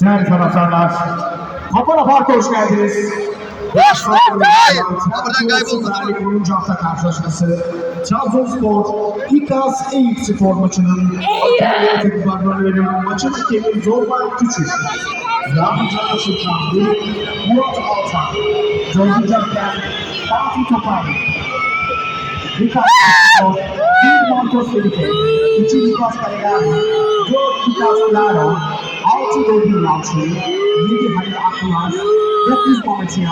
Değerli taraftarlar, Papara Park'a hoş geldiniz. Buradan kaybolmadı. 10. hafta karşılaşması. Trabzonspor, İKAS Eyüp Spor maçının takımlarına veriyorum. Maçın hakemi Zorba Küçük. Yardımcı Bey, Murat Altan. Dördüncü hakem Fatih Topay. İKAS Spor, bir Marcos Felipe. Üçüncü Kaskaleler. Dört İKAS Laro. Altı Robin Yalçın. Yedi Halil Aklılar. Dokuz Mamatya.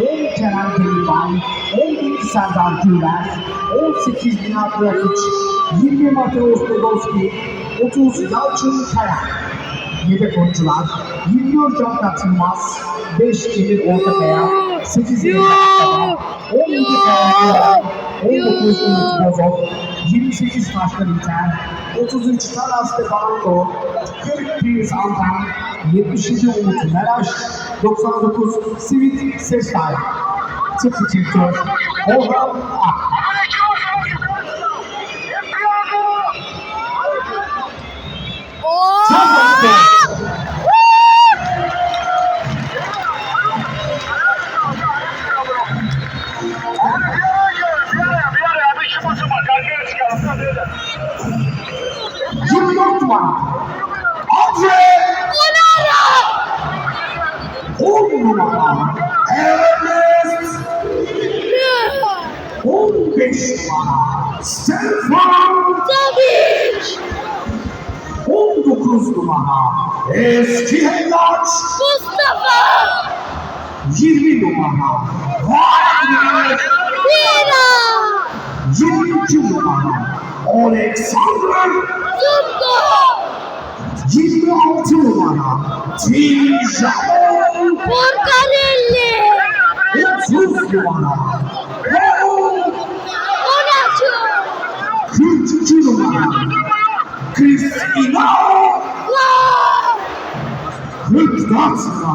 On Kerem Demirbay. On bir Serdar Güler. On sekiz Nihat Bırakıç. Yirmi Mateus Podolski. Otuz Yalçın Kaya. Yedek oyuncular 24 Can Katılmaz, 5 Emir Ortakaya, 8 Emir Akbaba, 17 Kaya 19 Umut Bozok, 28 Taşkın İlter, 33 Taras Stefanko, 40 Pirs Antan, 77 Umut Meraş, 99 Sivit Sesay, Tıpkı Çiftör, Orhan Ak. Junior numara. Andre. On numara. Ernest. 15 numara. Stefan. 19 numara. Eski Hellat. 20 numara. Wagner. 22 numara. Alexander. YouTuber Aleksander Zubko! YouTubera Tijan Porcarelli! YouTubera Onacho! YouTubera Kristina Hütgatsana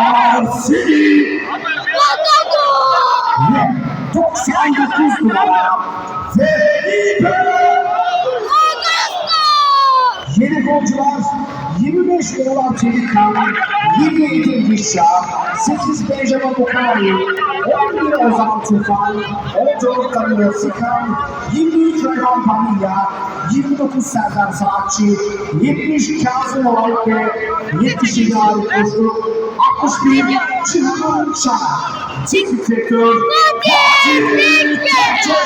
Arsini Matako! Yeah. 99 numara. Felipe. Yeni golcüler 25 numaralar Çelik Kan, 27 Vişya, 8 Benjamin Bukari, 11 Ozan Tufan, 14 Danilo Sikan, 23 Reyhan Pamilya, 29 Serdar Sanatçı, 70 Kazım Oral ve 77 Arif Koşuk, 61 Cihan Çanak, Teknik Direktör Fatih Tekke.